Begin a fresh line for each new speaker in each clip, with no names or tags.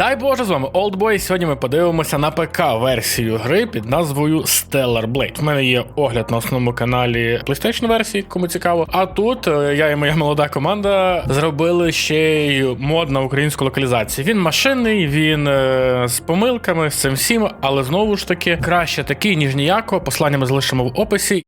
Дай Боже, з вами Oldboy. Сьогодні ми подивимося на ПК-версію гри під назвою Stellar Blade. У мене є огляд на основному каналі PlayStation версії, кому цікаво. А тут е, я і моя молода команда зробили ще й мод на українську локалізацію. Він машинний, він е, з помилками, з цим всім, але знову ж таки краще такий, ніж ніякого. Послання ми залишимо в описі.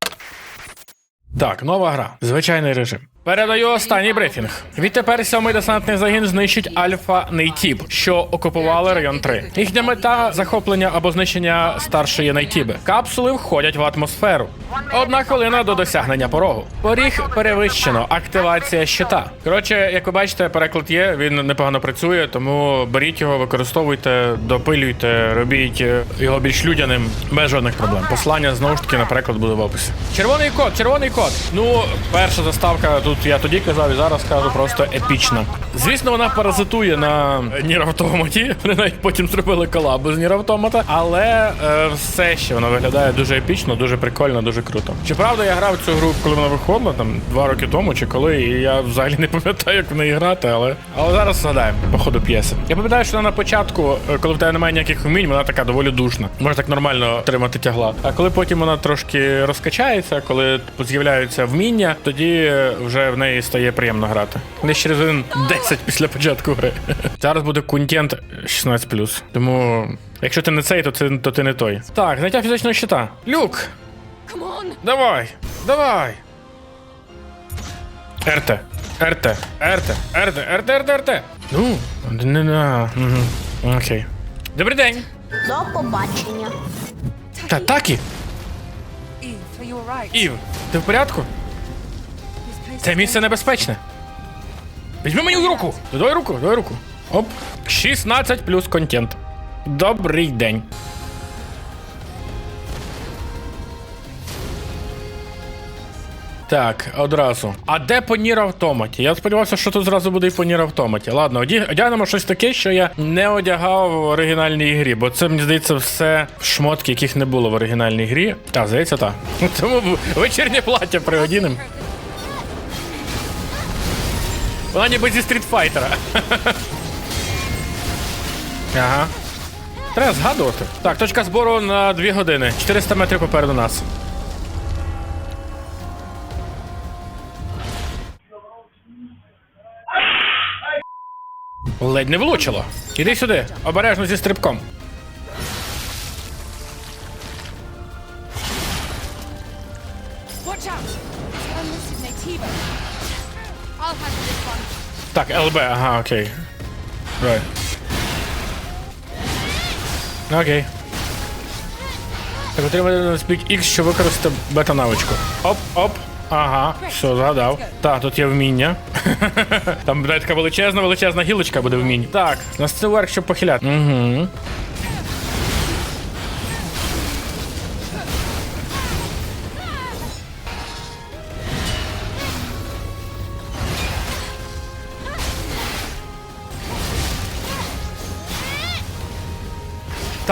Так, нова гра. Звичайний режим. Передаю останній брифінг. Відтепер сьомий десантний загін знищить Альфа Нейтіб, що окупували район 3. Їхня мета захоплення або знищення старшої Нейтіби. Капсули входять в атмосферу. Одна хвилина до досягнення порогу. Поріг перевищено. Активація щита. Коротше, як ви бачите, переклад є. Він непогано працює, тому беріть його, використовуйте, допилюйте, робіть е, його більш людяним без жодних проблем. Послання знову ж таки на переклад буде в описі. Червоний код, червоний код. Ну, перша заставка тут я тоді казав і зараз кажу просто епічна. Звісно, вона паразитує на Нір Автоматі. Вони навіть потім зробили колабу з Нір Автомата, але е, все ще вона виглядає дуже епічно, дуже прикольно, дуже круто. Чи правда я грав цю гру, коли вона виходила, там два роки тому чи коли, і я взагалі не пам'ятаю, як в неї грати, але але зараз згадаємо по ходу п'єси. Я пам'ятаю, що вона на початку, е, коли в тебе немає ніяких вмінь, вона така доволі душна. Можна так нормально тримати тягла. А коли потім вона трошки розкачається, коли з'являються вміння, тоді е, вже в неї стає приємно грати. Десь через один 10 після початку гри. Зараз буде контент 16+. Тому, якщо ти не цей, то, це, то ти не той. Так, знаття фізичного щита. Люк! Давай! Давай! РТ. РТ. РТ. РТ. РТ. РТ. РТ. Ну, не на. Угу. Окей. Добрий день.
До побачення.
Та такі. Ів, ти в порядку? Це місце небезпечне. Візьми мені руку. Дай руку, дай руку. Оп. 16 плюс контент. Добрий день. Так, одразу. А де по Нір автоматі? Я сподівався, що тут зразу буде і по Нір автоматі. Ладно, одягнемо щось таке, що я не одягав в оригінальній грі, бо це, мені здається, все шмотки, яких не було в оригінальній грі. А, здається, так. Тому вечірнє плаття приодінемо. Вона ніби зі стрітфайтера. Ага. Треба згадувати. Так, точка збору на 2 години. 400 метрів попереду нас. Ледь не влучило. Іди сюди, обережно зі стрибком. Так, ЛБ, ага, окей. Right. Окей. Так, отримати спік X, що використати бета-навичку. Оп, оп. Ага, все, згадав. Так, тут є вміння. Там буде така величезна, величезна гілочка буде вмінь. Так, на це верх, щоб похиляти. Угу.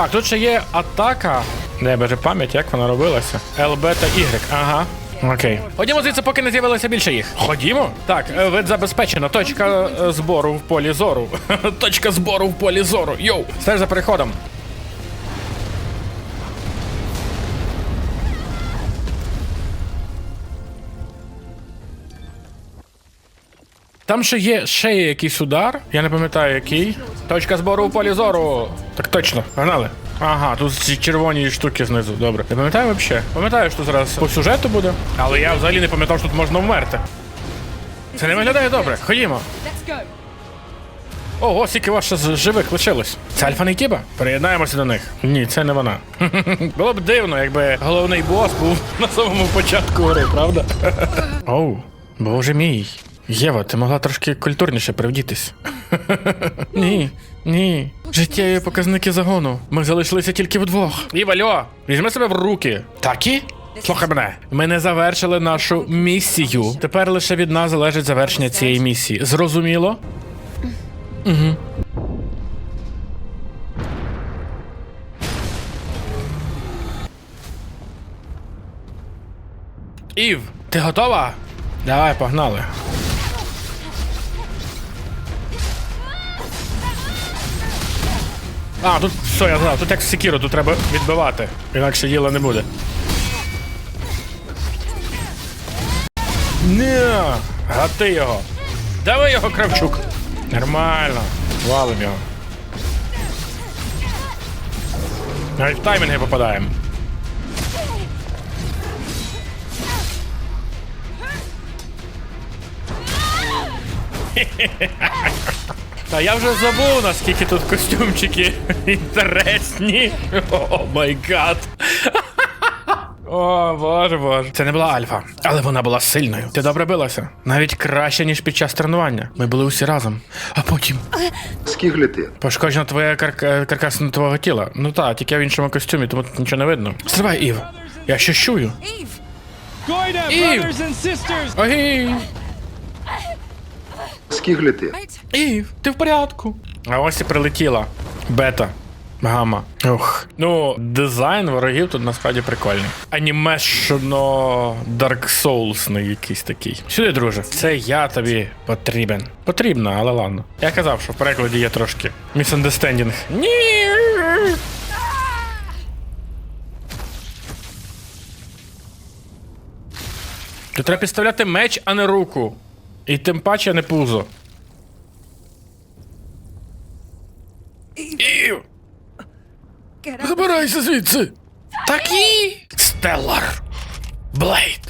Так, тут ще є атака. Де боже пам'ять, як вона робилася? ЛБ та Y. Ага. Окей. Ходімо звідси, поки не з'явилося більше їх. Ходімо. Так, е, вид забезпечено. Точка е, збору в полі зору. Точка збору в полі зору. Йоу. Стеж за переходом. Там ще є ще є якийсь удар, я не пам'ятаю який. Точка збору у полі зору. Так точно, погнали. Ага, тут ці червоні штуки знизу. Добре. Я пам'ятаю взагалі? Пам'ятаю, що зараз по сюжету буде, але я взагалі не пам'ятав, що тут можна вмерти. Це не виглядає добре. Ходімо. Ого, скільки вас ще з живих лишилось. Це Альфа Нейтіба? Приєднаємося до них. Ні, це не вона. Було б дивно, якби головний бос був на самому початку гри, правда? Оу, боже мій. Єва, ти могла трошки культурніше привдітись. Ні, ні. Життєві показники загону. Ми залишилися тільки вдвох. Іва, льо, візьми себе в руки. Такі? Слухай мене, ми не завершили нашу місію. Тепер лише від нас залежить завершення цієї місії. Зрозуміло? Ів, ти готова? Давай, погнали. А, тут все, я знав, тут як Секіру, тут треба відбивати. Інакше діла не буде. Не, гати його. Давай його, Кравчук. Нормально. Валим його. Навіть в таймінги попадаємо. Та я вже забув, наскільки тут костюмчики інтересні. О май гад. О, боже боже. Це не була альфа, але вона була сильною. Ти добре билася. Навіть краще, ніж під час тренування. Ми були усі разом. А потім
Скігліти.
пошкоджена твоя карка... каркасина твого тіла. Ну так, тільки я в іншому костюмі, тому тут нічого не видно. Стривай, Ів. Я ще чую.
Goida,
Ew.
brothers
Скігліти.
Right?
Ів, ти в порядку. А ось і прилетіла. Бета. Гама. Ух. Ну, дизайн ворогів тут насправді прикольний. Анімешно Dark Souls якийсь такий. Сюди, друже. Це я тобі потрібен. Потрібно, але ладно. Я казав, що в перекладі є трошки misunderstanding. Ні. Тут треба підставляти меч, а не руку. І тим паче не пузо. Забирайся звідси! Такі! Стеллар! Блейд!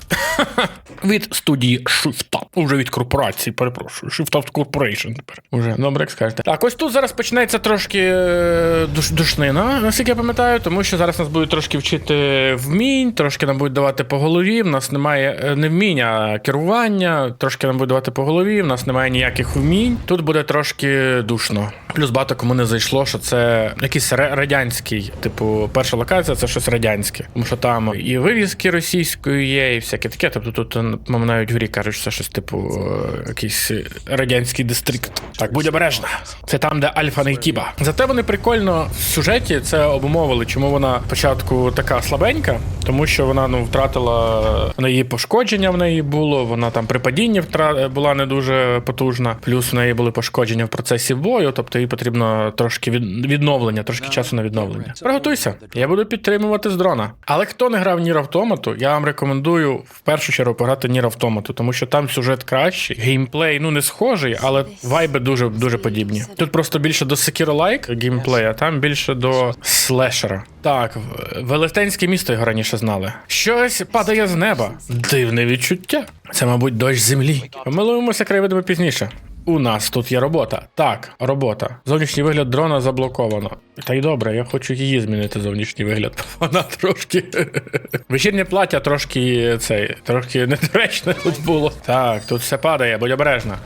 від студії Шифта. Уже від корпорації, перепрошую. Shift Corporation тепер. Уже, добре, як скажете. Так, ось тут зараз почнеться трошки е, душ, душнина, наскільки я пам'ятаю, тому що зараз нас будуть трошки вчити вмінь, трошки нам будуть давати по голові. В нас немає е, не вмінь, а керування. Трошки нам будуть давати по голові, в нас немає ніяких вмінь. Тут буде трошки душно. Плюс багато кому не зайшло, що це якийсь радянський, типу, перша локація це щось радянське. Тому що там і вивіски російської є, і всяке таке. Тобто тут мам, навіть в грі кажуть, що це щось типу якийсь радянський дистрикт. Так, будь обережна. Це там, де Альфа Нейтіба. Зате вони прикольно в сюжеті це обумовили, чому вона спочатку така слабенька, тому що вона ну втратила в неї пошкодження в неї було. Вона там при падінні втра... була не дуже потужна. Плюс в неї були пошкодження в процесі бою, тобто їй потрібно трошки від... відновлення, трошки часу на відновлення. Приготуйся, я буду підтримувати з дрона. Але хто не грав Нір Автомату, я вам рекомендую в першу чергу пограти Нір Автомату, тому що там сюжет кращий, геймплей ну не схожий, але вайби дуже дуже подібні. Тут просто більше до Sekiro-like геймплей, а там більше до слешера. Так, велетенське місто його раніше знали. Щось падає з неба. Дивне відчуття. Це, мабуть, дощ землі. Помилуємося краєвидами пізніше. У нас тут є робота. Так, робота. Зовнішній вигляд дрона заблоковано. Та й добре, я хочу її змінити зовнішній вигляд. Вона трошки. Вечірнє плаття трошки цей, трошки недоречне тут було. Так, тут все падає, будь обережна.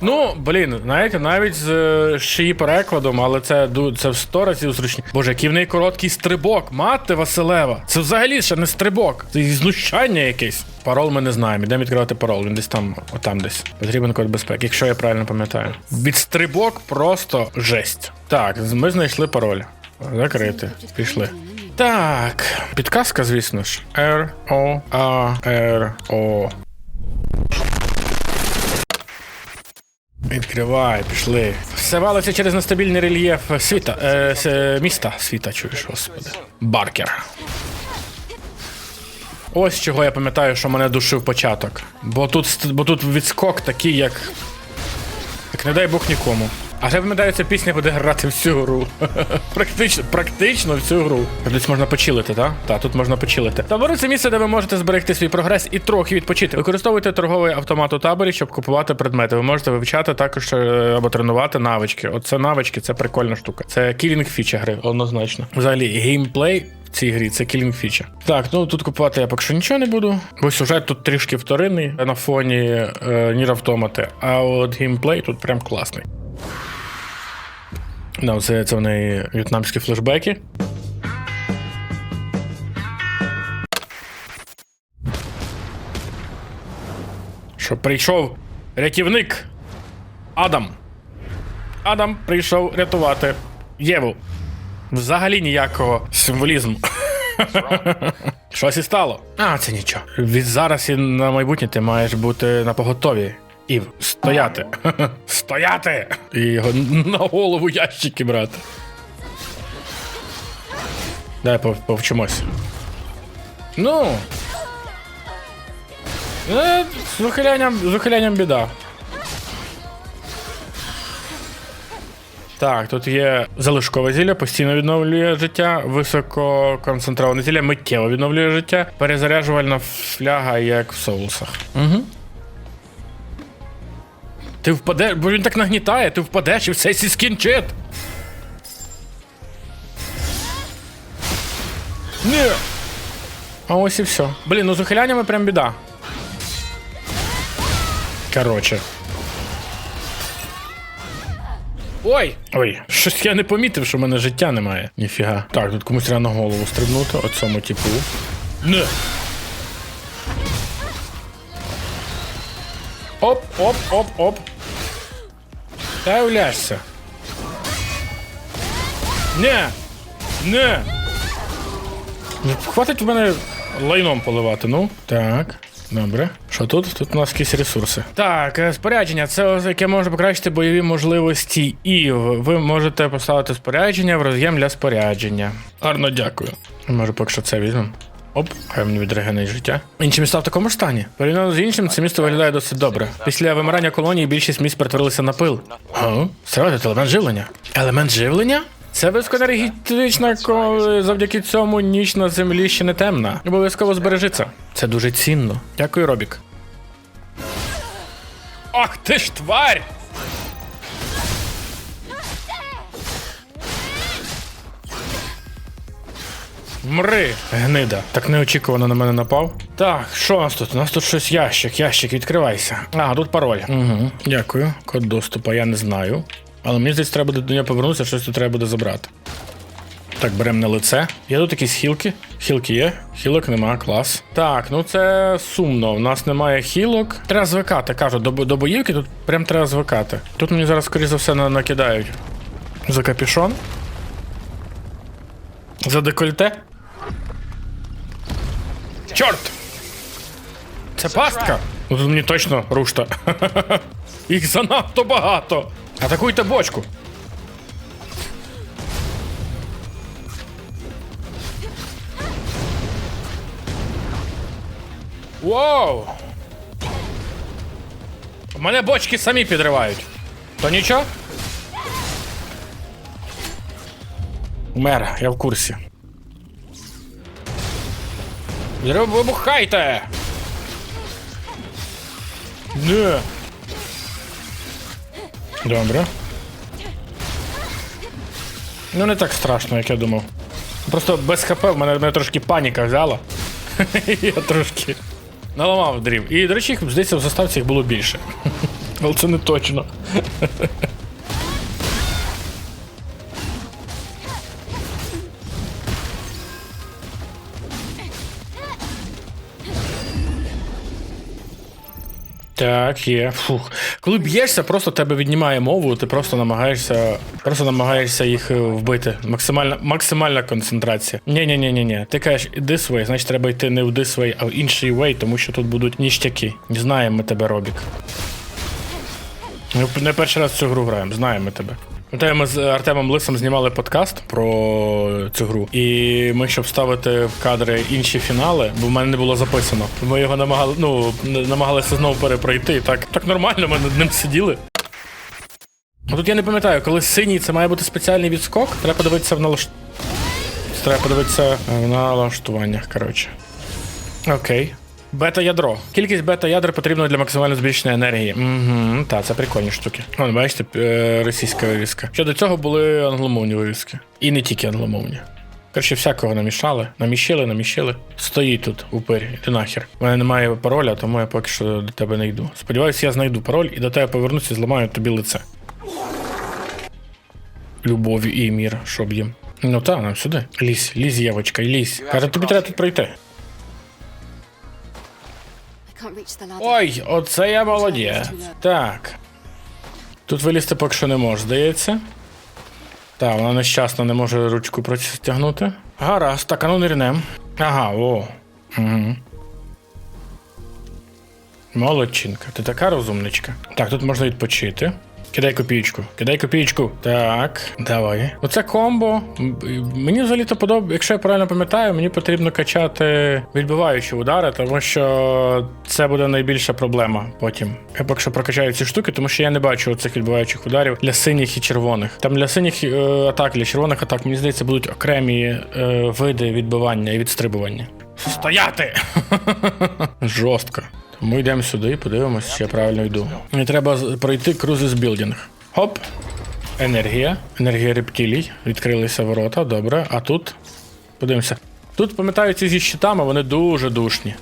Ну, блін, знаєте, навіть з е, ще її перекладом, але це це в сто разів зручні. Боже, який в неї короткий стрибок, мати Василева. Це взагалі ще не стрибок, це знущання якесь. Парол ми не знаємо. Ідемо відкривати парол. Він десь там, отам десь. Потрібен код безпеки, якщо я правильно пам'ятаю. Від стрибок просто жесть. Так, ми знайшли пароль. Закрити. Пішли. Так, підказка, звісно ж. R Відкривай, пішли. Все валиться через нестабільний рельєф світа, е, міста світа, чуєш, господи. Баркер. Ось чого я пам'ятаю, що мене душив початок. Бо тут, бо тут відскок такий, як. Як не дай Бог нікому. А ще пам'ятаю, ця пісня буде грати всю гру. практично, практично всю гру. Десь можна почилити, так? Так, тут можна почилити. Табори це місце, де ви можете зберегти свій прогрес і трохи відпочити. Використовуйте торговий автомат у таборі, щоб купувати предмети. Ви можете вивчати також е, або тренувати навички. Оце навички, це прикольна штука. Це кілінг фіча гри, однозначно. Взагалі, геймплей цій грі це кілінг фіча. Так, ну тут купувати я поки що нічого не буду. Бо сюжет тут трішки вторинний на фоні е, Нір а от геймплей тут прям класний. Ну, це, це в неї в'єтнамські флешбеки. Що прийшов рятівник Адам. Адам прийшов рятувати Єву. Взагалі ніякого символізму. Щось і стало. А, це нічого. Від зараз і на майбутнє ти маєш бути на поготові. Ів, стояти. стояти! І його на голову ящики брати. Дай повчимось. Ну. Е, з ухилянням, з ухилянням біда. Так, тут є залишкове зілля, постійно відновлює життя, висококонцентроване зілля, миттєво відновлює життя, перезаряджувальна фляга, як в соусах. Угу. Ти впадеш, бо він так нагнітає, ти впадеш і все скінчить. Ні. А ось і все. Блін, ну з ухиляннями прям біда. Короче. Ой! Ой, щось я не помітив, що в мене життя немає. Ніфіга. Так, тут комусь треба на голову стрибнути, оцьому типу. Не. Оп, оп, оп, оп. Та уляшся. Не! Не! Ну, Хватить в мене лайном поливати, ну. Так. Добре. Що тут? Тут у нас якісь ресурси. Так, е, спорядження. Це яке може покращити бойові можливості і ви можете поставити спорядження в роз'єм для спорядження. Гарно дякую. Може, поки що це візьмемо. Оп, хай мені відрегенить життя. Інші міста в такому стані. Порівняно з іншим, це місто виглядає досить добре. Після вимирання колонії більшість міст перетворилися на пил. О, це елемент живлення. Елемент живлення? Це високоенергетична, коли завдяки цьому ніч на землі ще не темна. Обов'язково збережи це. Це дуже цінно. Дякую, Робік. Ах ти ж тварь! Мри, гнида. Так неочікувано на мене напав. Так, що у нас тут? У нас тут щось ящик, ящик, відкривайся. А, тут пароль. Угу. Дякую. Код доступу я не знаю. Але мені здається, треба буде до нього повернутися, щось тут треба буде забрати. Так, беремо на лице. Є тут якісь хілки. Хілки є, хілок нема, клас. Так, ну це сумно. У нас немає хілок. Треба звикати, кажу, до, до боївки тут прям треба звикати. Тут мені зараз, скоріш за все, накидають. За капюшон. За декольте. Чорт! Це пастка! Ну тут мені точно рушта. Їх занадто багато. Атакуйте бочку. Воу! У мене бочки самі підривають. То нічого? Мер, я в курсі. Вибухайте! Не. Добре. Ну не так страшно, як я думав. Просто без хп в мене, мене трошки паніка взяла. я трошки наламав дрів. І, до речі, їх, здається, в заставці їх було більше. Але це не точно. Так, є. Фух. Коли б'єшся, просто тебе віднімає мову, ти просто намагаєшся, просто намагаєшся їх е, вбити. Максимальна, максимальна концентрація. ні ні ні ні ні Ти кажеш this way, значить треба йти не в this way, а в інший way, тому що тут будуть ніштяки. Знаємо ми тебе, Робік. Ми не перший раз цю гру граємо, знаємо ми тебе. Пам'ятаю, ми з Артемом Лисом знімали подкаст про цю гру, і ми, щоб вставити в кадри інші фінали, бо в мене не було записано. Ми його намагали, ну, намагалися знову перепройти. Так, так нормально, ми над ним сиділи. А Тут я не пам'ятаю, коли синій це має бути спеціальний відскок, треба подивитися в налаш... Треба подивитися в налаштуваннях, коротше. Окей. Бета-ядро. Кількість бета-ядер потрібна для максимально збільшення енергії. Угу, та, це прикольні штуки. Вон, бачите, е, російська вивіска. Щодо цього були англомовні вивіски. І не тільки англомовні. Коротше, всякого намішали, наміщили, наміщили. Стоїть тут упир, іди нахер. У мене немає пароля, тому я поки що до тебе не йду. Сподіваюся, я знайду пароль і до тебе повернуся і зламаю тобі лице. Любові і мір, щоб їм. Ну та, нам сюди. Лізь, лізь, Євочка, лізь. Каже, тобі треба тут пройти. Ой, оце я молодець. Так. Тут вилізти поки що не може, здається. Так, вона нещасно не може ручку протягнути. Гаразд, так, а ну нирнем. Ага, о. Угу. Молодчинка, ти така розумничка. Так, тут можна відпочити. Кидай копійку, кидай копійку. Так, давай. Оце комбо. Мені взагалі-то подобається, якщо я правильно пам'ятаю, мені потрібно качати відбиваючі удари, тому що це буде найбільша проблема потім. Я поки що прокачаю ці штуки, тому що я не бачу цих відбиваючих ударів для синіх і червоних. Там для синіх е, атак, для червоних атак, мені здається, будуть окремі е, види відбивання і відстрибування. Стояти! Жорстко. Тому йдемо сюди і подивимося, чи я правильно йду. Мені треба пройти крузис білдинг. Хоп. Енергія. Енергія рептилій. Відкрилися ворота, добре. А тут. Подивимося. Тут, пам'ятаю, ці зі щитами, вони дуже душні.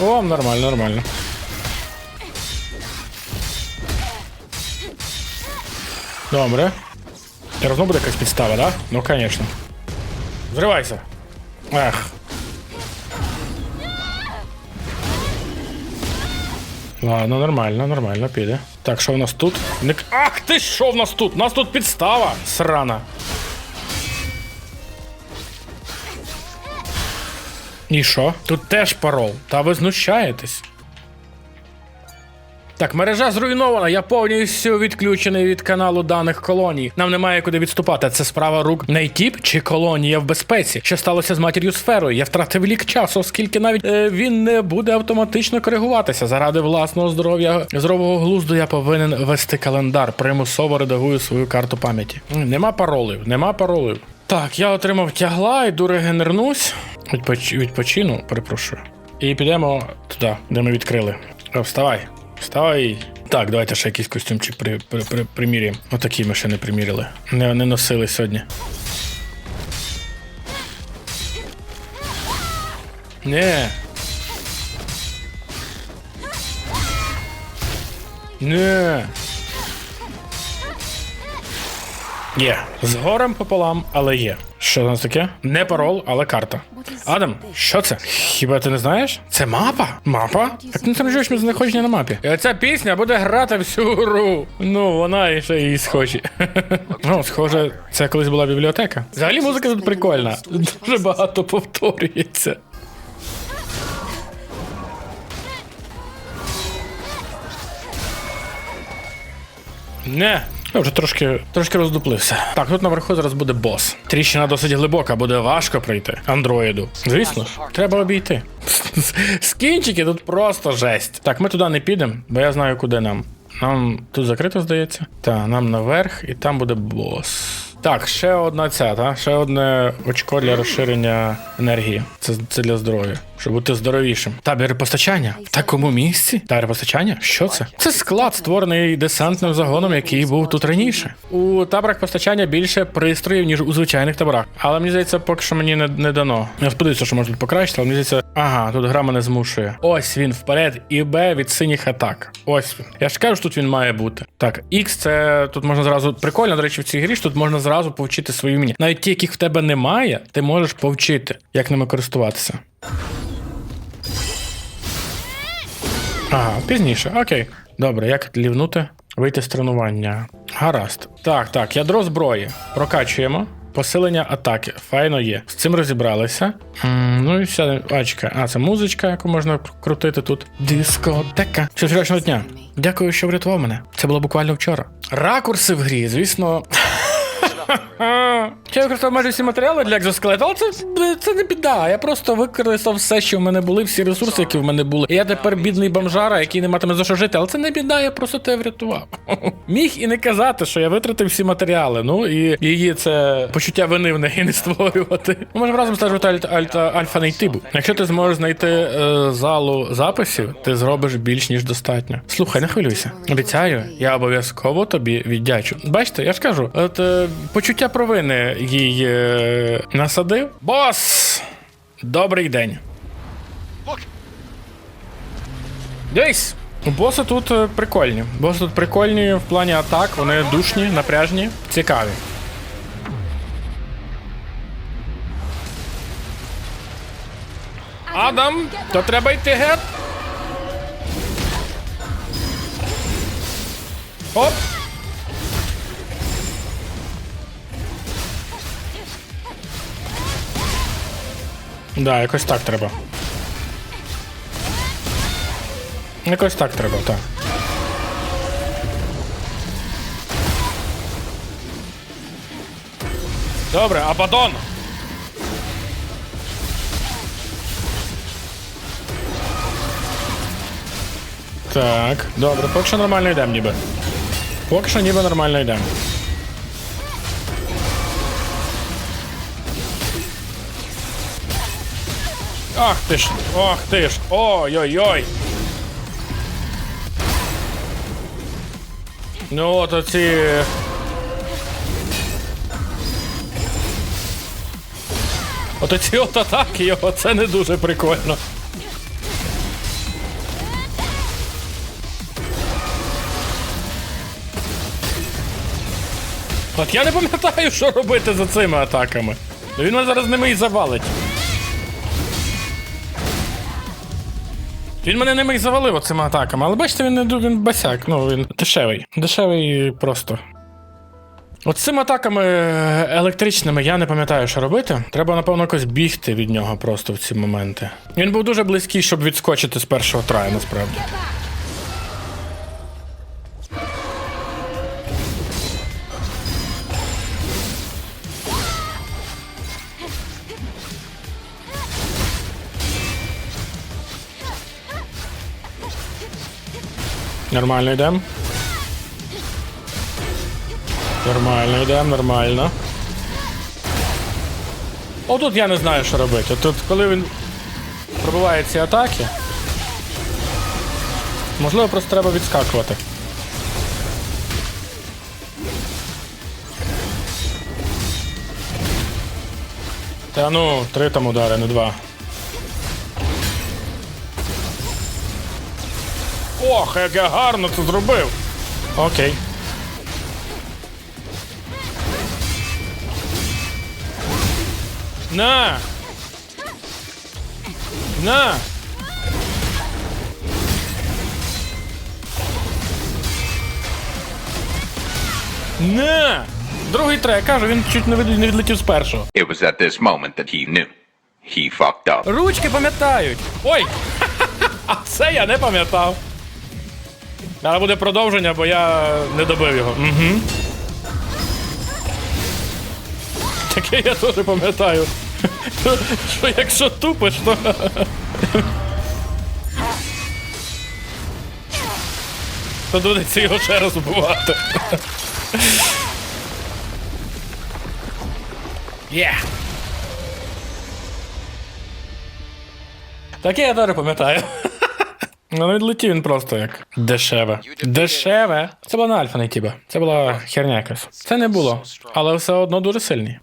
О, нормально, нормально. Добре. Зараз знову буде якась підстава, да? Ну, конечно. Взривайся. Ех. Ладно, нормально, нормально, піде. Так, що в нас тут? Не... к- Ах ти що в нас тут? У нас тут підстава срана. І що? Тут теж парол. Та ви знущаєтесь. Так, мережа зруйнована. Я повністю відключений від каналу даних колоній. Нам немає куди відступати. Це справа рук Нейтіп чи колонія в безпеці. Що сталося з матір'ю сферою? Я втратив лік часу, оскільки навіть е, він не буде автоматично коригуватися. Заради власного здоров'я здорового глузду я повинен вести календар. Примусово редагую свою карту пам'яті. Нема паролів, нема паролів. Так, я отримав тягла, йду регенернусь. Відпоч... Відпочину, перепрошую. І підемо туди, де ми відкрили. Вставай. Вставай. Так, давайте ще якийсь костюмчик при, при, при, приміряємо. Отакий ми ще не приміряли. Не, не носили сьогодні. Не. Не. Є. З горем пополам, але є. Що у нас таке? Не парол, але карта. Адам, що це? Хіба ти не знаєш? Це мапа? Мапа? Так не транжуєш ми знаходження на мапі. І оця пісня буде грати всю гру. Ну, вона і ще і схожі. Ну, схоже, це колись була бібліотека. Взагалі музика тут прикольна. Дуже багато повторюється. Не. Я вже трошки, трошки роздуплився. Так, тут наверху зараз буде бос. Тріщина досить глибока, буде важко пройти. Андроїду. Звісно треба обійти. Скінчики тут просто жесть. Так, ми туди не підемо, бо я знаю, куди нам. Нам тут закрито, здається. Так, нам наверх, і там буде бос. Так, ще одна ця, та? ще одне очко для розширення енергії. Це, це для здоров'я. Щоб бути здоровішим. Табір постачання? В такому місці? Табір постачання? Що це? Це склад, створений десантним загоном, який був тут раніше. У таборах постачання більше пристроїв, ніж у звичайних таборах. Але мені здається, поки що мені не, не дано. Я сподіваюся, що можна тут покращити, але мені здається, ага, тут гра мене змушує. Ось він вперед і Б від синіх атак. Ось він. Я ж кажу, що тут він має бути. Так, X це тут можна зразу прикольно, до речі, в цій грі ж тут можна зразу повчити свої вміння. Навіть ті, яких в тебе немає, ти можеш повчити, як ними користуватися. Ага, пізніше, окей. Добре, як лівнути? Вийти з тренування. Гаразд. Так, так, ядро зброї. Прокачуємо. Посилення атаки. Файно є. З цим розібралися. Ну і все. Ачка. А, це музичка, яку можна крутити тут. Дискотека. Що вчорашнього дня. Дякую, що врятував мене. Це було буквально вчора. Ракурси в грі, звісно. Я використав майже всі матеріали для екзоскелета, але це, це не біда. Я просто використав все, що в мене були, всі ресурси, які в мене були. І я тепер бідний бомжара, який не матиме за що жити, але це не біда, я просто тебе врятував. Міг і не казати, що я витратив всі матеріали. Ну і її це почуття вини в неї не створювати. Ми можемо разом стежити альта, альта, альфа нейтибу. Якщо ти зможеш знайти е, залу записів, ти зробиш більш ніж достатньо. Слухай, не хвилюйся. Обіцяю, я обов'язково тобі віддячу. Бачите, я ж кажу, от е, почуття провини їй е, насадив. Бос! Добрий день. Дивись! Боси тут е, прикольні. Боси тут прикольні в плані атак, вони душні, напряжні, цікаві. Адам, то треба йти гет. Оп. Да, якось так треба. Якось так треба, так. Добре, Абадон! Так, добре, поки що нормально йдемо ніби. Поки що ніби нормально йдемо. Ах ти ж, ох ти ж, ой-ой-ой. Ну от оці. От оці от атаки його, це не дуже прикольно. От я не пам'ятаю, що робити за цими атаками. Він мене зараз ними і завалить. Він мене ними і завалив оцими атаками, але бачите, він не він басяк, ну він дешевий. Дешевий просто. От цими атаками е, електричними я не пам'ятаю, що робити. Треба, напевно, якось бігти від нього просто в ці моменти. Він був дуже близький, щоб відскочити з першого траю, насправді. Нормально йдемо. Нормально йдемо, нормально. Отут я не знаю, що робити. Тут, коли він пробиває ці атаки, можливо, просто треба відскакувати. Та ну, три там удари, не два. Ох, як я гарно це зробив. Окей. На! На! На! Другий трек, кажу, він чуть не від- не відлетів з першого.
It was at this moment that he knew. He fucked up.
Ручки пам'ятають. Ой! А це я не пам'ятав. Але буде продовження, бо я не добив його. Угу. Таке я теж пам'ятаю. Що якщо тупиш, то. То доведеться його ще раз вбивати. Є! Таке я теж пам'ятаю. Ну, не відлетів він просто як дешеве. Дешеве. Це була не альфа не тіба. Це була херня якась. Це не було. Але все одно дуже сильний.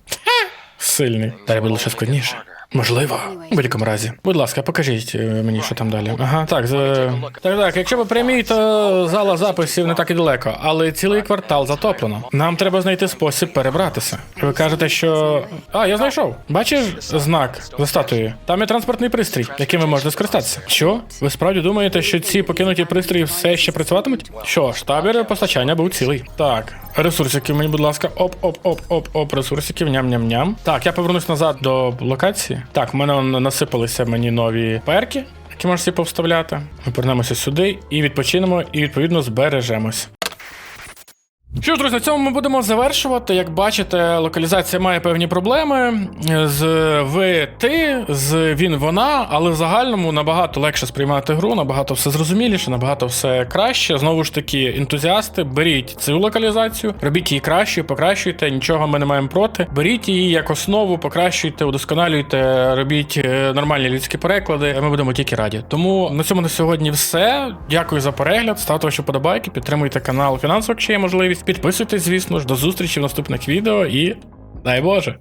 Сильний. Далі буде лише складніше. Можливо. У будь-якому разі. Будь ласка, покажіть е, мені, що там далі. Ага, так, з... так, так. Якщо по прямій, то зала записів не так і далеко, але цілий квартал затоплено. Нам треба знайти спосіб перебратися. Ви кажете, що. А, я знайшов. Бачиш знак за статуєю? Там є транспортний пристрій, яким ви можете скористатися. Що? Ви справді думаєте, що ці покинуті пристрої все ще працюватимуть? Що ж, табір постачання був цілий. Так, ресурсиків мені, будь ласка, оп, оп, оп, оп, оп, ресурсиків, ням-ням-ням. Так, я повернусь назад до локації. Так, в мене насипалися мені нові перки, які можна повставляти. Ми повернемося сюди і відпочинемо, і відповідно збережемось. Що ж, друзі, на цьому ми будемо завершувати. Як бачите, локалізація має певні проблеми з ви ти, з він вона, але в загальному набагато легше сприймати гру, набагато все зрозуміліше, набагато все краще. Знову ж таки, ентузіасти, беріть цю локалізацію, робіть її кращою, покращуйте. Нічого ми не маємо проти. Беріть її як основу, покращуйте, удосконалюйте, робіть е, нормальні людські переклади. Ми будемо тільки раді. Тому на цьому на сьогодні все. Дякую за перегляд. Ставте ваші подобайки, підтримуйте канал фінансово, якщо є можливість. Підписуйтесь, звісно ж, до зустрічі в наступних відео і дай Боже!